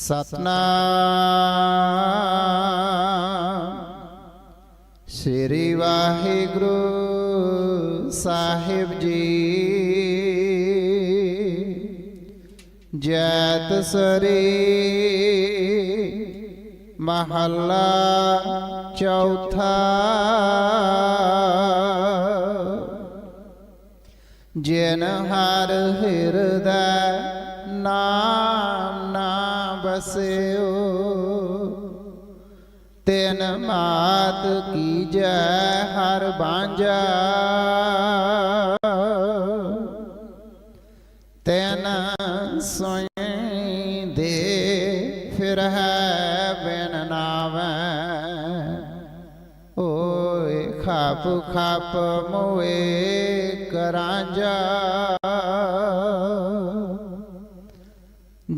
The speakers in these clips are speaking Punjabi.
ਸਤਨਾਮ। ਸ੍ਰੀ ਵਾਹਿਗੁਰੂ ਸਾਹਿਬ ਜੀ। ਜੈਤ ਸਰੀ ਮਹੱਲਾ ਚੌਥਾ। ਜਿਨ ਹਰ ਹਿਰਦੈ ਨਾ ਬਸਿਓ ਤੈਨ ਮਾਤ ਕੀ ਜੈ, ਹਰ ਬਾਂਝਾ। ਤੈਨ ਸੋਈ ਦੇ ਫਿਰ ਹੈ ਬਿਨ ਨਾਵੈ। ਓਏ, ਖਾਪ ਖਾਪ ਮੋਏ ਕਰਾਂਜਾ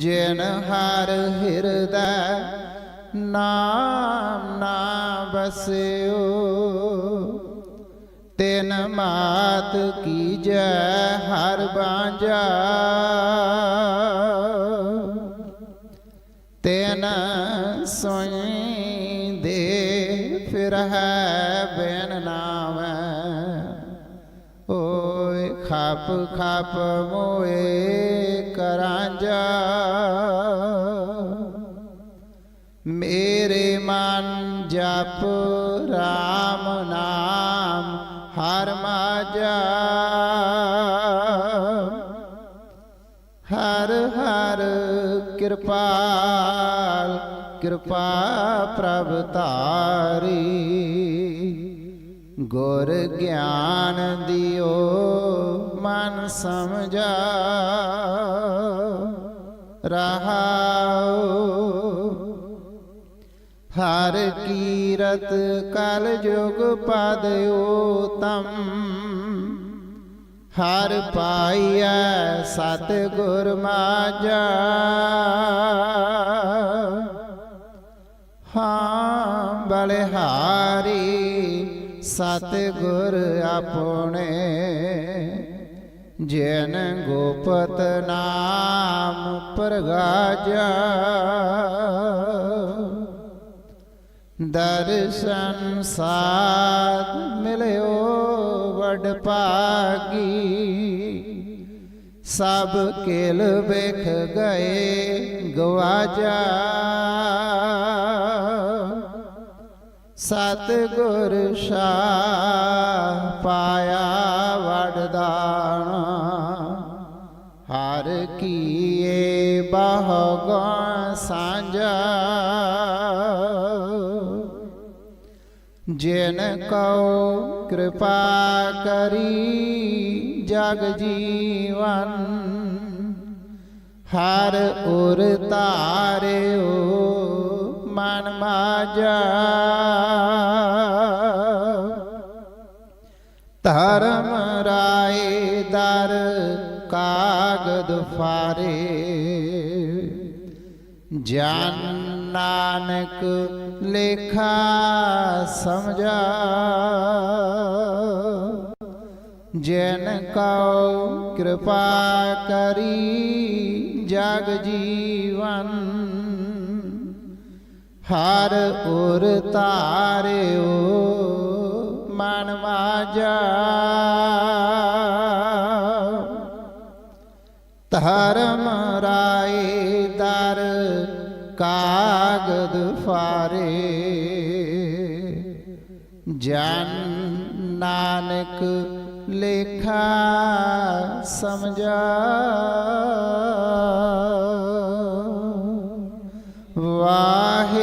ਜਿਨ ਹਰ ਹਿਰਦੈ ਨਾਮ ਨਾ ਵਸਿਓ, ਤਿਨ ਮਾਤ ਕੀ ਜੈ ਹਰ ਬਾਂਝਾ। ਤੈਨ ਸੋਈ ਦੇ ਫਿਰ ਹੈ ਬਿਨ ਨਾਮੈ ਖਾਪ ਖਾਪ ਮੋਏ ਕਰਾਂਜਾ। ਮੇਰੇ ਮਨ ਜਪ RAM ਨਾਮ ਹਰ ਮਾਜਾ। ਹਰ ਹਰ ਕਿਰਪਾਲ ਕਿਰਪਾ ਪ੍ਰਭ ਤਾਰੀ ਗੁਰ ਗਿਆਨ ਦਿਓ, ਮਨ ਸਮਝਾ। ਰਹਾਉ, ਹਰ ਕੀਰਤ ਕਲ ਜੁਗ ਪਦਿਓ ਤਮ ਹਰ ਪਾਈਐ ਸਤ ਗੁਰ ਮਾਜਾ ਹਾਂ, ਬਲਿਹਾਰੀ ਸਤ ਗੁਰ ਆਪਣੇ, ਜਿਨ ਗੋਪਤ ਨਾਮ ਪ੍ਰਗਾਜਾ। ਦਰਸ਼ਨ ਸਾਧ ਮਿਲਿਓ ਵਡ ਭਾਗੀ, ਸਭ ਕਿਲ ਵੇਖ ਗਏ ਗਵਾਜਾ। ਸਤ ਗੁਰ ਸ਼ਾਹ ਪਾਇਆ ਵਡਦਾਣਾ ਹਰ ਕੀਏ ਬਹੁ ਗੁਣ ਸਾਂਝਾ। ਜਿਨ ਕਉ ਕਿਰਪਾ ਕਰੀ ਜਗ ਜੀਵਨ, ਹਰ ਉਰ ਤਾਰਿਓ ਮਨ ਮਾਜਾ। ਧਰਮ ਰਾਏ ਦਰ ਕਾਗਦ ਫਾਰੇ। ਜਨ ਨਾਨਕ ਲੇਖਾ ਸਮਝਾ। ਜਨ ਕਉ ਕਿਰਪਾ ਕਰੀ ਜਗ ਜੀਵਨ। ਹਰ ਉਰ ਤਾਰਿਓ ਮਨ ਮਾਜਾ ਧਰਮ ਰਾਏ ਦਰ ਕਾਗਦ ਫਾਰੇ। ਜਨ ਨਾਨਕ ਲੇਖਾ ਸਮਝਾ।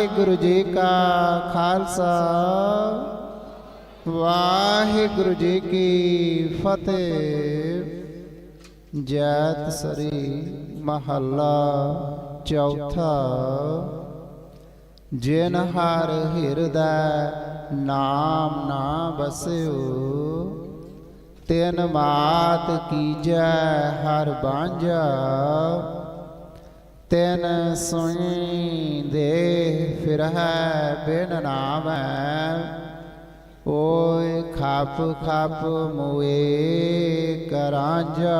ਵਾਹਿਗੁਰੂ ਜੀ ਕਾ ਖਾਲਸਾ, ਵਾਹਿਗੁਰੂ ਜੀ ਕੀ ਫਤਿਹ। ਜੈਤ ਸਰੀ ਮਹੱਲਾ ਚੌਥਾ। ਜਿਨ ਹਰ ਹਿਰਦੈ ਨਾਮ ਨਾ ਬਸਿਓ ਤਿਨ ਮਾਤ ਕੀਜੈ ਹਰ ਬਾਂਝਾ। ਤਿਨ ਸੁਈ ਦੇ ਫਿਰ ਹੈ ਬਿਨ ਨਾਮੈ। ਓਏ ਖਾਪ ਖਾਪ ਮੋਏ ਕਰਾਂਜਾ